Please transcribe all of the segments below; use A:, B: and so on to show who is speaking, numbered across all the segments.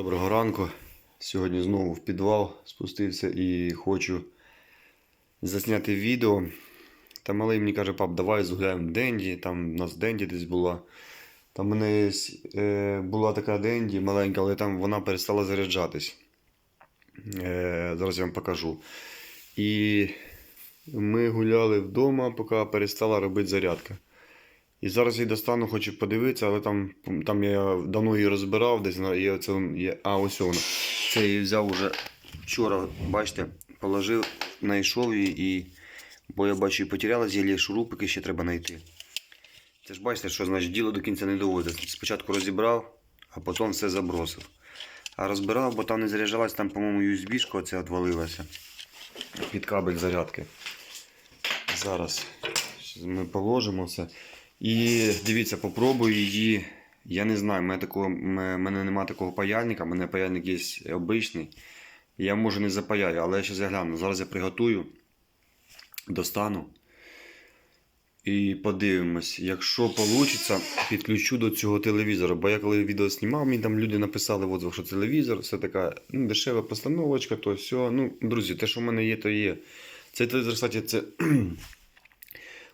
A: Доброго ранку. Сьогодні знову в підвал спустився і хочу засняти відео. Та малий мені каже, пап, давай згуляємо Денді. Там у нас Денді десь була. Там в мене е, була така Денді маленька, але там вона перестала заряджатись. Е, зараз я вам покажу. І ми гуляли вдома, поки перестала робити зарядка. І зараз я достану, хочу подивитися, але там, там я давно її розбирав, десь на- я це, я, а ось вона. Це я її взяв уже вчора, бачите, положив, знайшов її і. Бо я бачу, і потерялась, є шурупики ще треба знайти. Це ж бачите, що значить діло до кінця не доводиться. Спочатку розібрав, а потім все забросив. А розбирав, бо там не заряджалась, там, по-моєму, USB-шка оця відвалилася під кабель зарядки. Зараз ми положимо це. І дивіться, попробую її. Я не знаю, мене, такого, мене немає такого паяльника, у мене паяльник є обичний. Я може не запаяю, але я зараз я гляну. Зараз я приготую, достану і подивимось. Якщо вийде, підключу до цього телевізора. Бо я коли відео знімав, мені там люди написали в отзивах, що телевізор, все така ну, дешева постановочка, то все. Ну, друзі, те, що в мене є, то є. Цей телевізор, кстати, це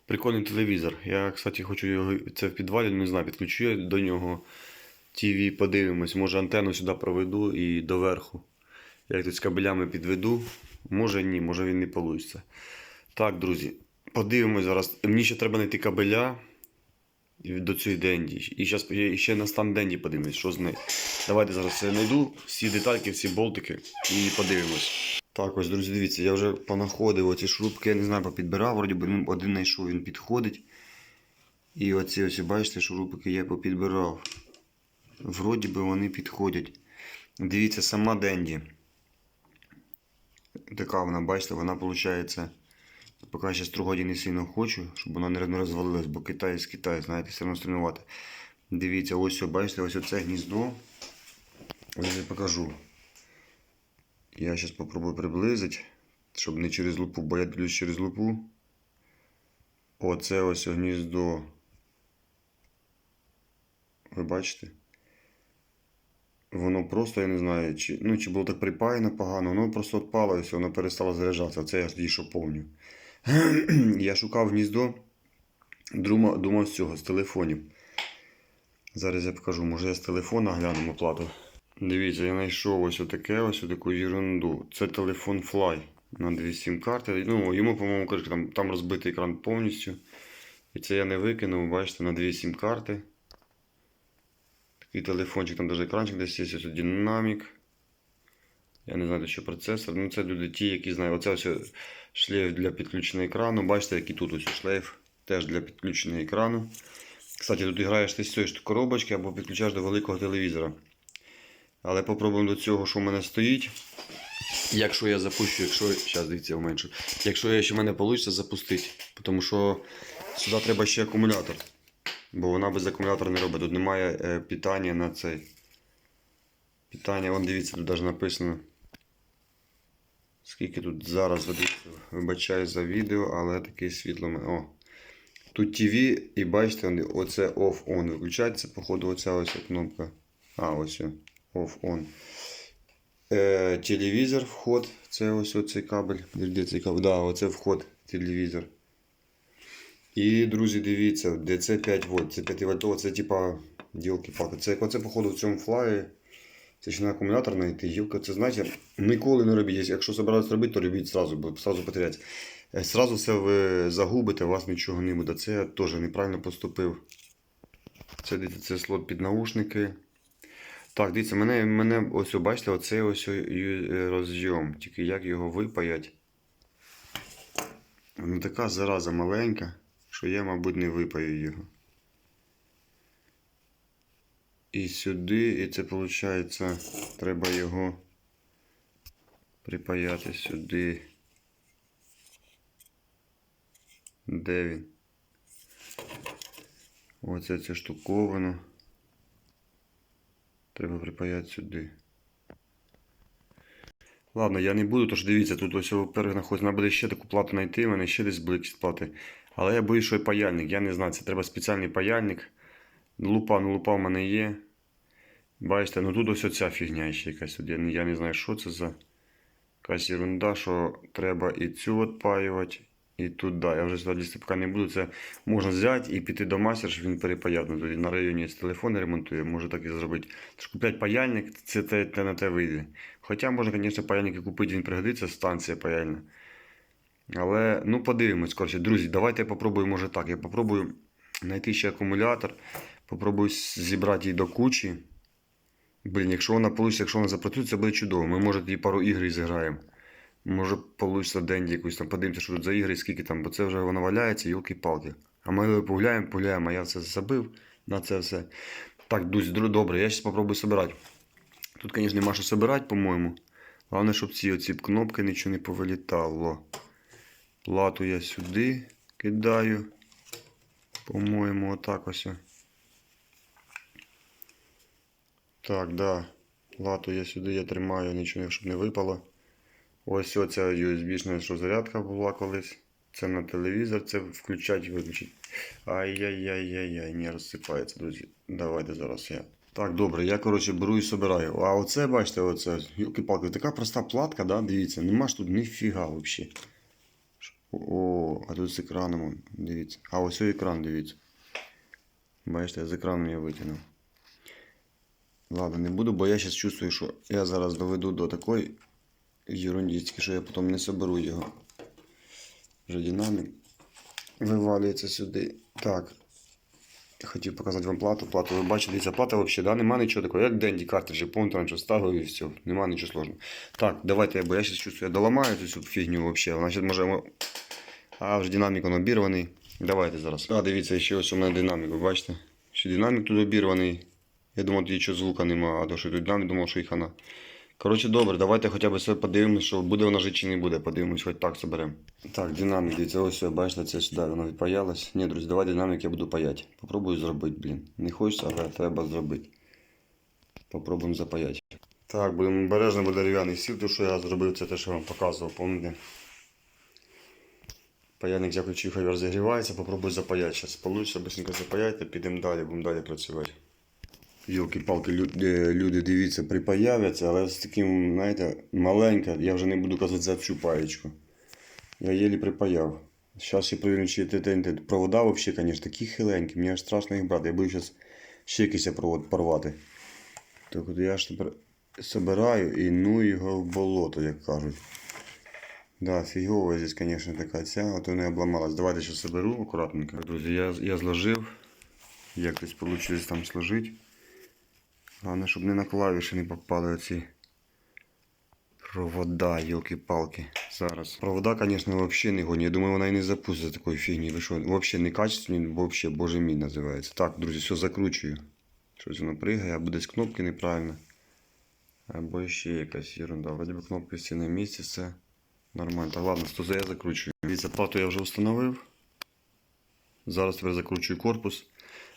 A: прикольний телевізор. Я, кстати, хочу його. Це в підвалі, не знаю, підключу я до нього ТВ, подивимось. Може антенну сюди проведу і доверху. Як тут з кабелями підведу. Може ні, може він не вийде. Так, друзі, подивимось зараз. Мені ще треба знайти кабеля до цієї денді. І зараз ще на стан денді подивимось, що з нею. Давайте зараз все знайду, всі детальки, всі болтики і подивимось. Так, ось, друзі, дивіться, я вже понаходив оці шрубки, я не знаю, попідбирав, вроді би ну, один знайшов, він підходить. І оці ось, бачите, шурупики я попідбирав. Вроді би вони підходять. Дивіться, сама Денді. Така вона, бачите, вона виходить. Поки ще стругоді не сильно хочу, щоб вона не розвалилась, бо Китай з Китаю, знаєте, все одно стрінувати. Дивіться, ось, бачите, ось оце гніздо. Ось я покажу. Я зараз спробую приблизити, щоб не через лупу, бо я дивлюсь через лупу. Оце ось гніздо. Ви бачите? Воно просто, я не знаю, чи, ну, чи було так припаяно погано, воно просто відпало і все, воно перестало заряджатися. Це я тоді що помню. я шукав гніздо, думав, думав з цього, з телефонів. Зараз я покажу, може я з телефона глянемо плату. Дивіться, я знайшов ось отаке, ось таку ерунду. Це телефон Fly на дві сім карти. Ну, йому, по-моєму, кажуть, там, там розбитий екран повністю. І це я не викинув, бачите, на дві сім карти. Такий телефончик, там навіть екранчик десь є, ось динамік. Я не знаю, що процесор. Ну, це люди ті, які знають. Оце ось шлейф для підключення екрану. Бачите, який тут ось шлейф теж для підключення екрану. Кстати, тут граєш ти з цієї коробочки або підключаєш до великого телевізора. Але попробуємо до цього, що в мене стоїть. Якщо я запущу, якщо. Зараз дивіться, я. Якщо я ще в мене вийде запустити. Тому що сюди треба ще акумулятор. Бо вона без акумулятора не робить. Тут немає е, питання на цей. Питання, вон дивіться, тут навіть написано. Скільки тут зараз. Вибачаю за відео, але таке світло. мене- О. Тут ТВ і бачите, оце off-on. Виключається, походу, оця ось кнопка. А, ось. О, Off-on. Е, телевізор, вход. Це ось оцей кабель. Де цей кабель? Да, оце вход, телевізор. І, друзі, дивіться, DC 5 вольт. Це 5 вольтово, це типа ділки палки. Це оце, походу, в цьому флаї. Це ще на акумулятор знайти. Гілка, це знаєте, ніколи не робіть. Якщо збираєтесь робити, то робіть зразу, бо зразу потеряться. Е, Зразу все ви загубите, у вас нічого не буде. Це я теж неправильно поступив. Це, це слот під наушники. Так, дивіться, мене, мене ось, бачите, оцей ось е, розйом. Тільки як його випаять. Ну така зараза маленька, що я, мабуть, не випаю його. І сюди, і це виходить, треба його припаяти сюди. Де він? Оце ця штуковина. Треба припаяти сюди. Ладно, я не буду, тож дивіться, тут ось перший знаходиться. Треба буде ще таку плату знайти, в мене ще десь близькі плати. Але я боюсь, що і паяльник. Я не знаю, це треба спеціальний паяльник. Лупа, ну лупа в мене є. Бачите, ну тут ось оця фігня ще якась. Я, не- знаю, що це за якась ерунда, що треба і цю відпаювати, і тут, да. Я вже сюди лізти не буду. Це можна взяти і піти до майстра, щоб він перепаяв. Тоді на районі є телефони ремонтує, може так і зробити. Тож купляти паяльник, це те, те на те вийде. Хоча можна, звісно, паяльник і купити, він пригодиться, станція паяльна. Але ну подивимось, коротше, друзі, давайте я попробую, може так. Я попробую знайти ще акумулятор, попробую зібрати її до кучі. Блін, якщо вона вийде, якщо вона запрацює, це буде чудово. Ми, може, тоді пару ігр і зіграємо. Може, вийде день якусь там, подивимося, що тут за ігри, скільки там, бо це вже вона валяється, йолки-палки. А ми погуляємо, погуляємо, а я це забив на це все. Так, друзі, добре, я зараз спробую собирати. Тут, звісно, нема що собирати, по-моєму. Головне, щоб ці оці кнопки нічого не повилітало. Плату я сюди кидаю. По-моєму, отак ось. Так, да. Плату я сюди я тримаю, нічого щоб не випало. Ось оця USB-шна, що зарядка була колись. Це на телевізор, це включать, виключить. Ай-яй-яй-яй-яй, не розсипається, друзі. Давайте зараз я. Так, добре, я коротше беру і собираю. А оце, бачите, оце, юлки-палки, така проста платка, да, дивіться, нема ж тут ніфіга взагалі. О, а тут з екраном, дивіться. А ось ой екран, дивіться. Бачите, я з екраном я витягнув. Ладно, не буду, бо я зараз чувствую, що я зараз доведу до такої ерундістки, що я потім не соберу його. Вже динамік вивалюється сюди. Так. Хотів показати вам плату. Плату ви бачите, дивіться, плата взагалі, да? нема нічого такого. Як Денді картриджі, помните, раніше ставив і все. Нема нічого сложного. Так, давайте, бо я зараз чувствую, я доламаю цю фігню взагалі. Вона зараз. А, вже динамік він обірваний. Давайте зараз. А, дивіться, ще ось у мене динамік, ви бачите? Ще динамік тут обірваний. Я думав, тоді що звука нема, а то що тут динамік, думав, що і хана. Коротше, добре, давайте хоча б все подивимось, що буде вона жити чи не буде. Подивимось, хоч так соберемо. Так, динамік, дивіться, ось все, бачите, це сюди воно відпаялось. Ні, друзі, давай динамік я буду паяти. Попробую зробити, блін. Не хочеться, але треба зробити. Попробуємо запаяти. Так, будемо обережно, бо дерев'яний сіл, то що я зробив, це те, що я вам показував, пам'ятаєте? Паяльник я хай розігрівається, попробую запаяти. Зараз получиться, быстренько запаяти, підемо далі, будемо далі працювати. Йолки-палки, люди, люди, дивіться, припаявляться, але з таким, знаєте, маленька, я вже не буду казати за цю паєчку. Я єлі припаяв. Зараз ще перевірю, чи те- провода взагалі, звісно, такі хиленькі, мені аж страшно їх брати. Я буду зараз ще якийсь провод порвати. Так от я ж тепер собираю і ну його в болото, як кажуть. Да, фігово здесь, конечно, така ця, а то не обламалась. Давайте ще соберу акуратненько. Друзі, я, я зложив. Якось вийшло там сложити. Головне, щоб не на клавіші не попали оці провода, йолки-палки. Зараз. Провода, звісно, взагалі не гоні. Я думаю, вона і не запустить такої фігні. Ви що, взагалі не качественні, взагалі, боже мій називається. Так, друзі, все закручую. Щось воно пригає, або десь кнопки неправильно. Або ще якась ерунда. Вроді би кнопки всі на місці, все нормально. Так, ладно, то я закручую. Дивіться, плату я вже встановив. Зараз тепер закручую корпус.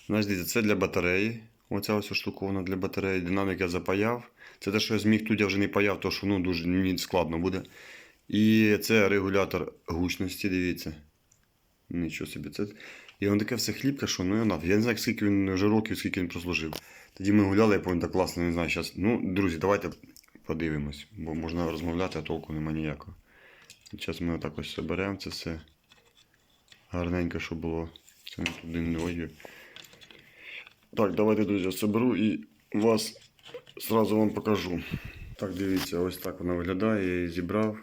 A: Значить, дивіться, це для батареї. Оця ось штукована для батареї. Динамік я запаяв. Це те, що я зміг тут я вже не паяв, тому що ну, дуже мені складно буде. І це регулятор гучності, дивіться. Нічого собі. Це... І воно таке все хлібка, що ну я нафіг. Я не знаю, скільки він вже років, скільки він прослужив. Тоді ми гуляли, я пам'ятаю, класно, не знаю. Зараз. Ну, друзі, давайте подивимось, бо можна розмовляти, а толку нема ніякого. Зараз ми отак ось соберемо це все. Гарненько, щоб було. Це не туди не ой. Так, давайте, друзі, соберу і вас зразу вам покажу. Так, дивіться, ось так вона виглядає, я її зібрав.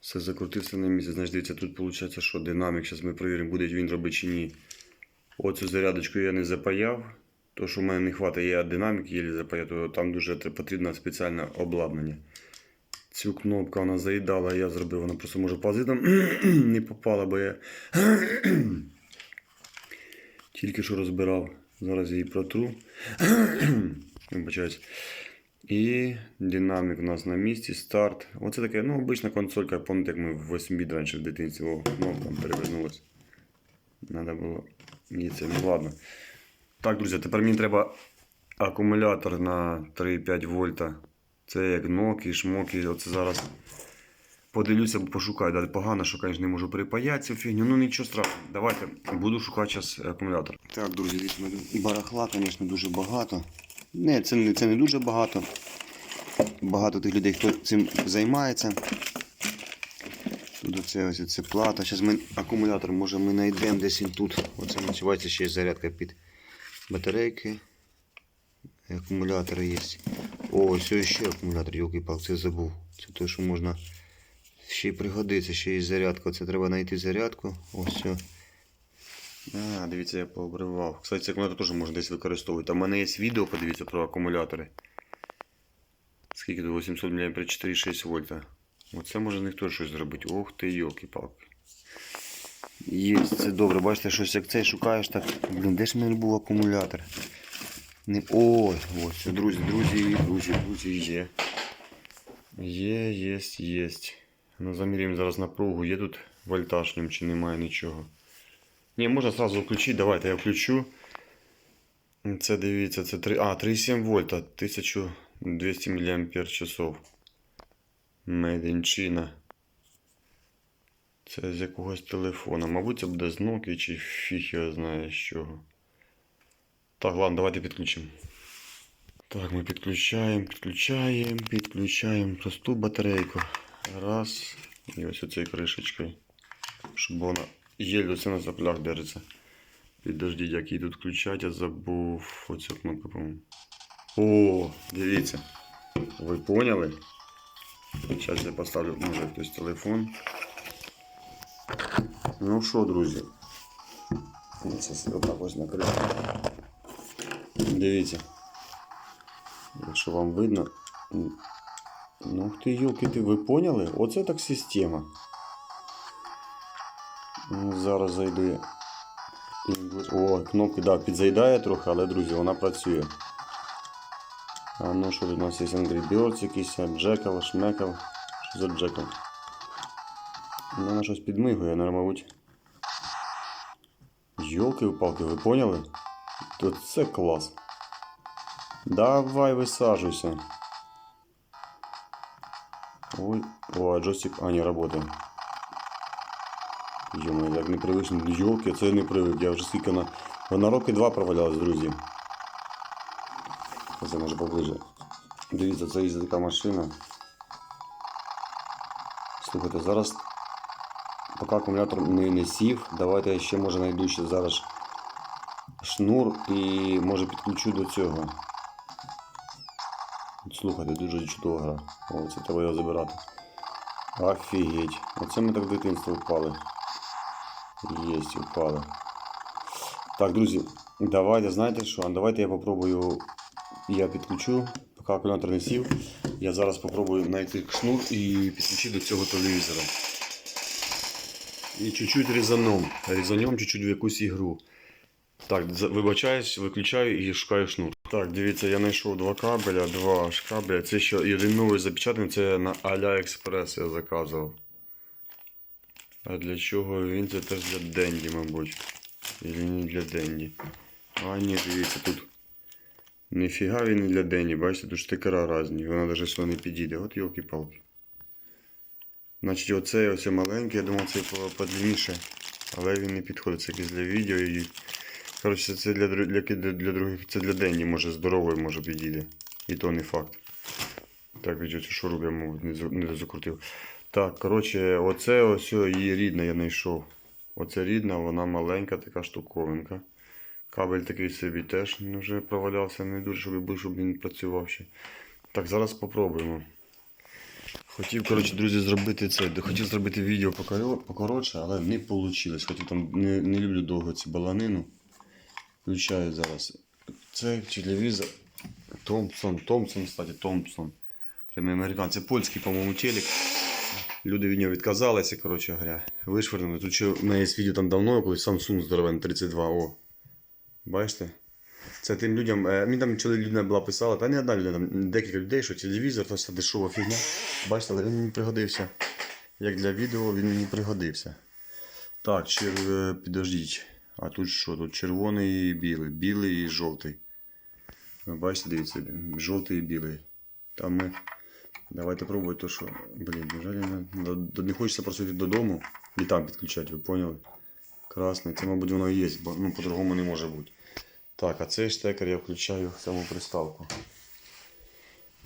A: Все закрутився на місці. Значить, дивіться, тут виходить, що динамік. Зараз ми перевіримо, буде він робити чи ні. Оцю зарядочку я не запаяв. То, що в мене не вистачає, я динамік єлі запаяв, то там дуже тр- потрібно спеціальне обладнання. Цю кнопку вона заїдала, я зробив, вона просто може пазитом не попала, бо я тільки що розбирав. Зараз її протру. І динамік у нас на місці, старт. Оце таке, ну, обична консолька, пам'ятаєте, як ми в 8 біт раніше в дитинстві. О, кнопка там перевернулась. Надо було це. Ну ладно. Так, друзі, тепер мені треба акумулятор на 3,5 вольта. Це як ноки, шмоки. Оце зараз подивлюся, пошукаю. Далі погано, що, звісно, не можу припаяти цю фігню. Ну нічого страшного. Давайте буду шукати зараз акумулятор. Так, друзі, дивіться, барахла, звісно, дуже багато. Не, це, не- це не дуже багато. Багато тих людей, хто цим займається. Тут оце ось оце плата. Зараз ми акумулятор, може ми знайдемо десь він тут. Оце називається ще зарядка під батарейки. Акумулятори є. О, ось ще акумулятор, йолки пал це забув. Це те, що можна ще й пригодиться, ще є зарядка. Це треба знайти зарядку. Ось все. А, дивіться, я пообривав. Кстати, акумулятор теж можна десь використовувати. У мене є відео, подивіться про акумулятори. Скільки тут 800 мА 4,6 вольта. Оце може з них теж щось зробити. Ох ти, йолки-палки. Є, це добре, бачите, щось як цей шукаєш, так. Блін, де ж в мене був акумулятор? Не... Ой, ось, друзі, друзі, друзі, друзі, є. Є, єсть, єсть. Ну, заміряємо зараз напругу. Є тут вольтаж в чи немає нічого. Ні, можна сразу включити, давайте я включу. Це дивіться, це 3. А, 3,7 вольта, 1200 мАч. Made. Це з якогось телефона. Мабуть, це буде з Nokia чи фіг його знає з чого. Так, ладно, давайте підключимо. Так, ми підключаємо, підключаємо, підключаємо просту батарейку. Раз. І ось оцею кришечкою. Щоб вона єль оце на заплях держиться. Підождіть, як її тут включати, я забув оцю кнопку, по-моєму. О, дивіться. Ви поняли? Зараз я поставлю, може, хтось телефон. Ну що, друзі? Це отак ось накрити. Дивіться. Якщо вам видно. Ну ти, йолки, ти ви поняли? Оце так система. Ну, Зараз зайду. О, кнопки, да, підзаїдає трохи, але, друзі, вона працює. А ну що тут у нас є Angry Birds якийсь, Джекал, Шмекал. Що за Джекал? Ну, Вона щось підмигує, мабуть. Йолки-палки, ви поняли? То це клас. Давай висаджуйся. Ой, о, джойстик, а, не работает. Йома, як непривично. Йолки, це не привик. Я вже скільки на. Вона роки два провалялась, друзі. Це може поближе. Дивіться, це є така машина. Слухайте, зараз, поки акумулятор не, не давайте я ще може знайду ще зараз шнур і може підключу до цього. Слухайте, дуже чудова гра. О, це треба його забирати. Офігеть. Оце ми так в дитинство впали. Єсть, впали. Так, друзі, давайте, знаєте що? Давайте я попробую. Я підключу, поки акумулятор не сів. Я зараз попробую знайти шнур і підключити до цього телевізора. І чуть-чуть різаном. Різанем чуть-чуть в якусь ігру. Так, вибачаюсь, виключаю і шукаю шнур. Так, дивіться, я знайшов два кабеля, два аж кабеля. Це ще один новий запечатаний, це на AliExpress я заказував. А для чого він? Це теж для Денді, мабуть. Или не для Денді. А, ні, дивіться, тут. Ніфіга він не для Денді, бачите, тут штикера різні, вона навіть сюди не підійде. От йолки-палки. Значить, оцей ось маленький, я думав, це по- подлінніше. Але він не підходить, це якийсь для відео і. Коротше, це для, для, для, других, це для Денні, може здоровий, може підійде. І то не факт. Так, відео, що руб я, мабуть, не, не закрутив. Так, коротше, оце ось її рідна я знайшов. Оце рідна, вона маленька така штуковинка. Кабель такий собі теж вже провалявся, не дуже, щоб, щоб він працював ще. Так, зараз спробуємо. Хотів, коротше, друзі, зробити це. Хотів зробити відео покоротше, але не вийшло. Хотів там не, не люблю довго ці баланину. Включаю зараз. Це телевізор. Томпсон, Томпсон, кстати, Томпсон. Прямий американ. Польський, по-моєму, телек. Люди від нього відказалися, коротше говоря. Вишвирнули. Тут ще в мене є відео там давно, коли Samsung здоровен 32 О. Бачите? Це тим людям. е, Мені там чоловік людина була писала, та не одна людина, там декілька людей, що телевізор, то все дешова фігня. Бачите, але він мені пригодився. Як для відео він мені пригодився. Так, чер... е, підождіть. А тут що? Тут червоний і білий. Білий і жовтий. Ви бачите, дивіться, жовтий і білий. Там ми. Давайте пробувати то, що. Блін, жаль, не, хочеться просто йти додому і там підключати, ви поняли? Красний, це, мабуть, воно і є, бо ну, по-другому не може бути. Так, а цей штекер я включаю в саму приставку.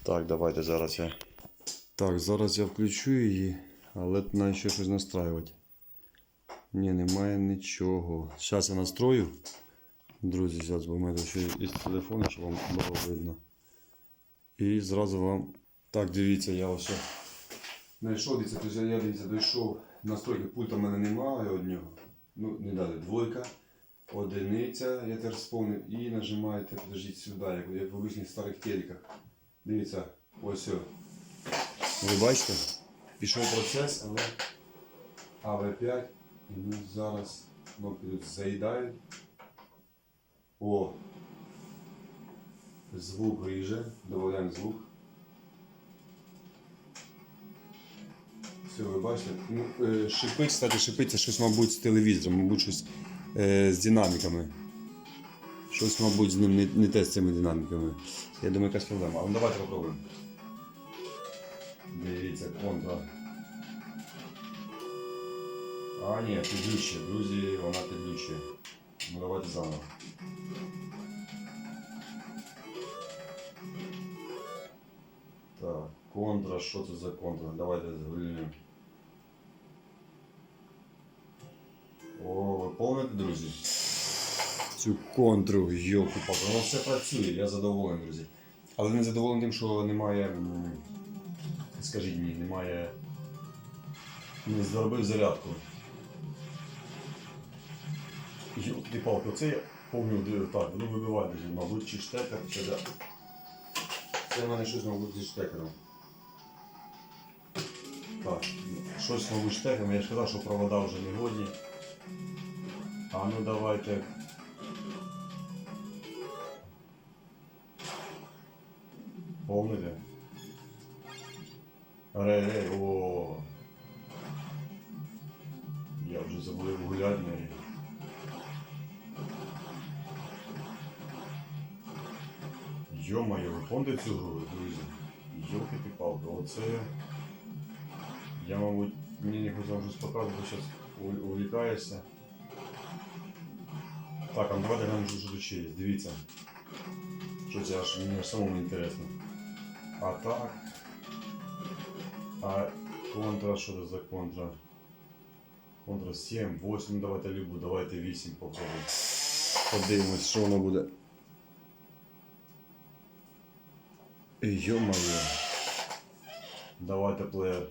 A: Так, давайте зараз я. Так, зараз я включу її, але треба ще щось настраювати. Ні, немає нічого. Зараз я настрою. Друзі, зараз бо мене ще із телефону, щоб вам було видно. І зразу вам. Так, дивіться, я ось. Знайшов, дивіться, тобто я дивіться, дійшов. Настройки пульта в мене немає одного. Ну, не далі. Двойка, одиниця, я теж сповнив. І нажимаєте, підождіть сюди, як, як в обичних старих телеках. Дивіться, ось. Ви бачите? Пішов процес, але АВ5. Ми зараз тут заїдають. О! Звук ріже, додаємо звук. Все, ви бачите? Ну, е, шипить, кстати, шипить, це щось, мабуть, з телевізором, мабуть, щось е, з динаміками. Щось, мабуть, з ним не, не те з цими динаміками. Я думаю, якась проблема. Але давайте попробуємо. Дивіться, контра. А, ні, підлюче, друзі, вона підлюче. Ну давайте заново. Так, контра, що це за контра? Давайте зглянемо. О, ви помните, друзі? Цю контру, йолки палки воно все працює, я задоволений, друзі. Але не задоволений тим, що немає. Скажіть мені, немає. Не зробив зарядку. Йолки палки, оце я пам'ятаю, так, воно вибиває, друзі, мабуть, чи штекер, чи да. Це в мене щось, мабуть, зі штекером. Так, щось, мабуть, штекером. Я ж казав, що провода вже не годні. А ну давайте. Помните? Рей, о. Йо-моє, ви помните друзі? Ти палки оце. Я, мабуть, мені не вам щось показувати, зараз увлікаєшся. Так, а давайте глянемо, що тут ще є. Дивіться. Що це аж мені самому інтересно. А так. А контра, що це за контра? Контра 7, 8, давайте любу, давайте 8 попробуємо. Подивимось, що воно буде. Йо-моє. Давайте плеєр.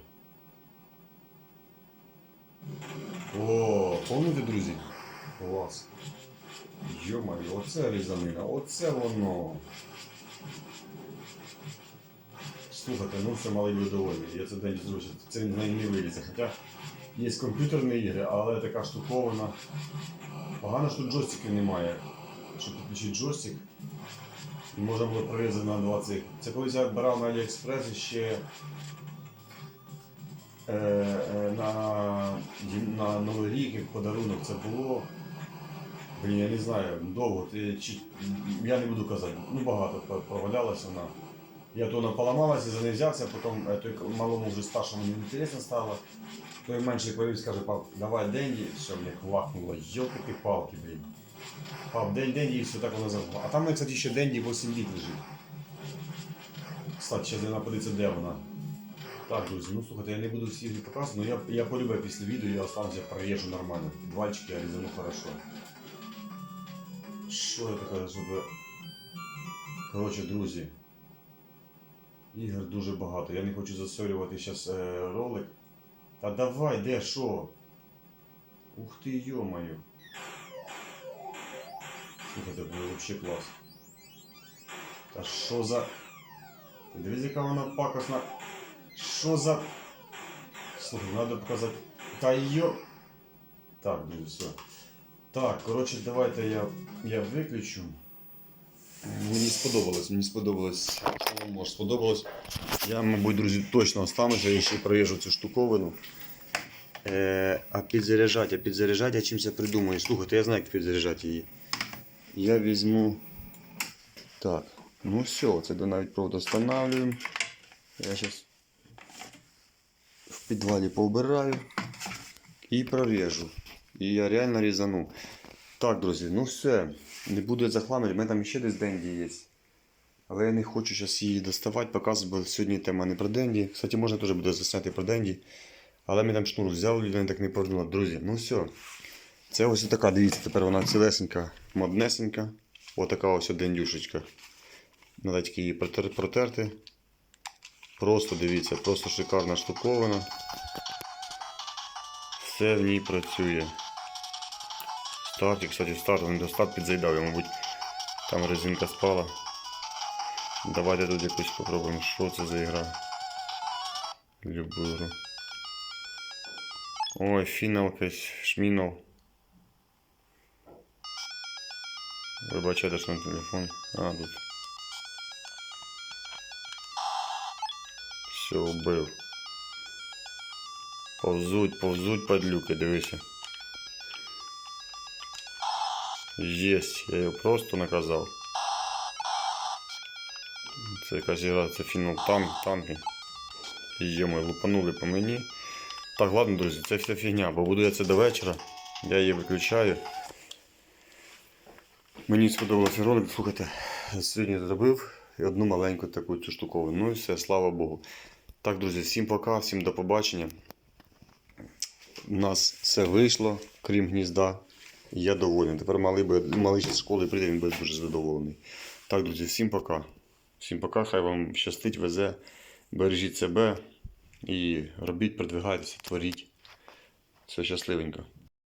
A: О, помните, друзі? Клас. Йо-моє, оце різанина, оце воно. Слухайте, ну все малий ви довольний. Я це день зручно. Це не вилізе. Хоча є комп'ютерні ігри, але така штукована. Погано, що джойстиків немає. Щоб підключити джойстик. І можна було привезти на 20. Це колись я брав на Аліекспресі ще е, е, на, на Новий рік як подарунок це було. Блін, я не знаю, довго. Чи, я не буду казати, ну багато пр- провалялася вона. Я то вона поламалася, за неї взявся, потім е, той малому вже старшому не інтересно стало. Той менший повів, каже, пап, давай деньги, все, мені хвахнуло, йолки ти палки, блін. Пап, день деньги все так воно забула. А там, кстати, ще деньги 8 літ лежить. Кстати, зараз вона подивиться, де вона. Так, друзі, ну слухайте, я не буду всі показувати, але я, я полюбив після відео, я остануся проїжджу нормально. Підвальчики я різану хорошо. Що я таке, щоб... Коротше, друзі. Ігор дуже багато. Я не хочу засорювати зараз е, ролик. Та давай, де, що? Ух ти, йо-моє. Слухайте, буде вообще клас. Та що за... Дивись, яка вона пакосна. Що за... Слухай, треба показати. Та йо... Так, друзі, все. Так, коротше, давайте я, я виключу. Мені сподобалось, мені сподобалось. Що вам може сподобалось. Я, мабуть, друзі, точно остануся, я ще проїжджу цю штуковину. Е, а підзаряджати, а підзаряджати я чимось придумаю. Слухайте, я знаю, як підзаряджати її. Я візьму. Так, ну все, це навіть провод встановлюємо. Я зараз в підвалі поубираю і прорежу. І я реально різану. Так, друзі, ну все. Не буду я в мене там ще десь денді є. Але я не хочу зараз її доставати, показувати, бо сьогодні тема не про денді. Кстати, можна теж буде засняти про денді. Але ми там шнур взяв, людина так не повернула. Друзі, ну все. Це ось така, дивіться, тепер вона цілесенька, моднесенька. Отака ось дендюшечка. Надо тільки її протерти. Просто дивіться, просто шикарна штуковина. Все в ній працює. Старт, кстати, старт, він до старт підзайдав, я, мабуть, там резинка спала. Давайте тут якусь попробуємо, що це за ігра. Любу гру. Ой, фінал якийсь, шмінал. Вибачайте, що на телефон. А, тут. Все, убив. Повзуть, повзуть падлюки, дивися. Єсть, я його просто наказав. Це якась гра, це фінал танк, танки. Йомо, лупанули по мені. Так, ладно, друзі, це вся фігня, бо буду я це до вечора. Я її виключаю. Мені сподобався ролик, слухайте, сьогодні зробив і одну маленьку таку цю штуковину. Ну і все, слава Богу. Так, друзі, всім пока, всім до побачення. У нас все вийшло, крім гнізда. Я довольний. Тепер малий, би, малий з школи прийде, він буде дуже задоволений. Так, друзі, всім пока. Всім пока, хай вам щастить, везе, бережіть себе і робіть, продвигайтеся, творіть. Все щасливенько.